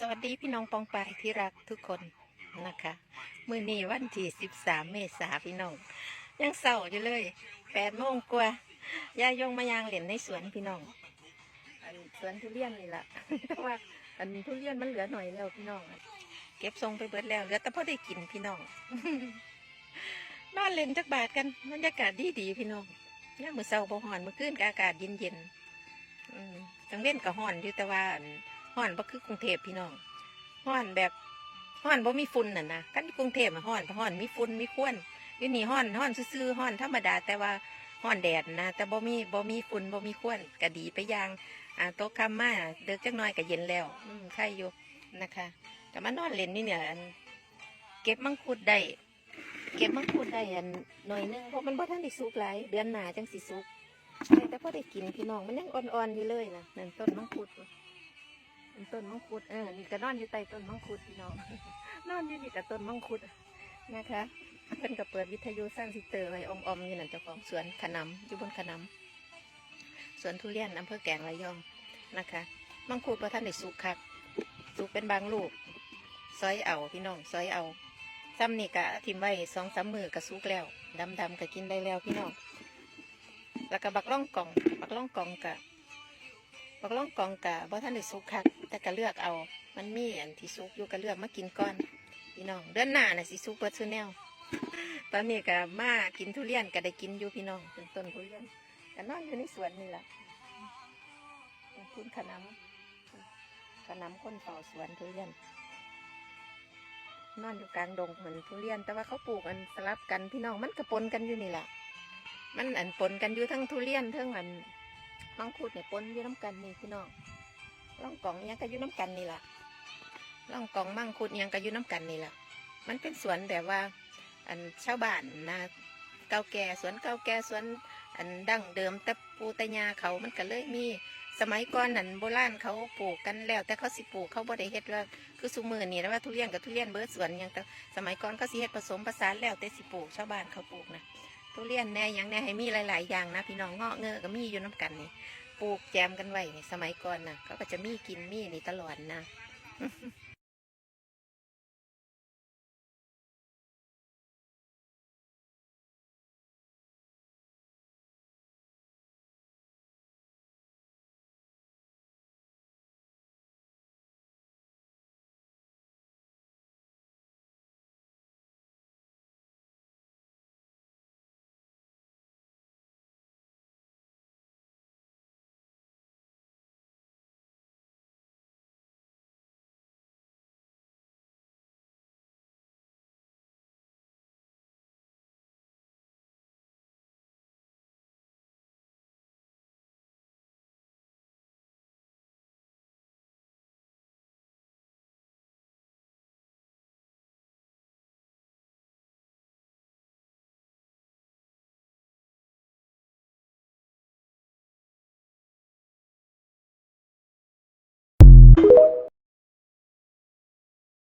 สวัสดีพี่น้องปองปายที่รักทุกคนนะคะมือนี้วันที่สิบสามเมษาพี่น้อง ยังเศร้าอยู่เลยแปดโมงกว่ายายงมายางเหรียญในสวนพี่น้องอันสวนทุเรียนนี่แหละแต่ว่าอันทุเรียนมันเหลือหน่อยแล้วพี่น้อง เก็บทรงไปเบิดแล้วเหลือแต่พอได้กินพี่น้องนอนเล่นจักบาทกันบรรยากาศดีดีพี่น้องย่างมือเศร้าบ่หอนมือคืนอากาศเย็นเย็นๆอืมจังเว้นก็หอนอยู่แต่ว่า ห้อนบ่คือกรุงเทพพี่น้องห้อนแบบห้อนบ่มีฝุ่นน่ะนะกันกรุงเทพอะห้อนห้อนมีฝุ่นมีควนอยู่นี่ห้อนห้อนซื่อๆห้อนธรรมดา แต่ว่าห้อนแดดนะแต่บ่มีบ่มีฝุ่นบ่มีควนก็ดีไปอย่างอ่าโต๊ะคำมาเด็กจักหน่อยก็เย็นแล้วอืมใครอยู่นะคะแต่มานอนเล่นนี่เนี่ยเก็บมังคุดได้เก็บมังคุดได้อันหน่อยนึงเพราะมันบ่ทันได้สุกหลายเดือนหนาจังสิสุกแต่พอได้กินพี่น้องมันยังอ่อนๆอยู่เลยนะนั่นต้นมังคุดเต้นมังคุดเออนี่ก็นอนอยู่ใต้ต้นมังคุดพี่น้องนอนอยู่นี่กับต้นมังคุดนะคะเพิ่นก็เปิดวิทยุสร้างสิเตอร์ไว้อมๆอยู่นั่นเจ้าของสวนขนำอยู่บนขนำสวนทุเรียนอำเภอแกงระยองนะคะมังคุดพระท่านได้สุกคักสุกเป็นบางลูกซอยเอาพี่น้องซอยเอาซ้ำนี่กะทิมไว้สองสามมือก็สุกแล้วดำๆก็กินได้แล้วพี่น้องแล้วก็บักล่องกล่อง บักล่องกล่องกะบักล่องกล่องกะบ่ท่านได้สุกคัก แต่ก็เลือกเอา มันมีอันที่สุกอยู่ก็เลือกมากินก่อนพี่น้องเดือนหน้าน่ะสิสุกเปิดซื้อแนวตอนนี้ก็มากินทุเรียนก็ได้กินอยู่พี่น้องเป็นต้นทุเรียนก็นอนอยู่ในสวนนี่แหละคุณขนำขนำคนเฝ้าสวนทุเรียนนอนอยู่กลางดงเหมือนทุเรียน แต่ว่าเขาปลูกอันสลับกันพี่น้องมันกระปนกันอยู่นี่แหละมันอันปนกันอยู่ทั้งทุเรียนทั้งอันมังคุดเนี่ยปนอยู่น้ำกันนี่พี่น้อง กล่องยังก็อยู่น้ำกันนี่แหละล่องกล่องมั่งคุดยังก็อยู่น้ำกันนี่แหละมันเป็นสวนแบบว่า อันชาวบ้านนะเก่าแก่สวนเก่าแก่สวนอันดั้งเดิมแต่ปูตายาเขามันก็เลยมี สมัยก่อนนั่นโบราณเขาปลูกกันแล้ว แต่เขาสิปลูกเขาบ่ได้เฮ็ดว่าคือสุมือนี่แล้วว่าทุเรียนกับทุเรียนเบิร์ดสวนยังแต่สมัยก่อนเขาสิเฮ็ดผสมผสานแล้วแต่สิปลูกชาวบ้านเขาปลูกนะทุเรียนแน่ยังแน่ให้มีหลาย ๆ อย่างนะพี่น้องเงาะเงอก็มีอยู่น้ำกันนี่ ปลูกแจมกันไว้นี่สมัยก่อนนะเขาก็จะมีกินมีนี่ตลอดนะ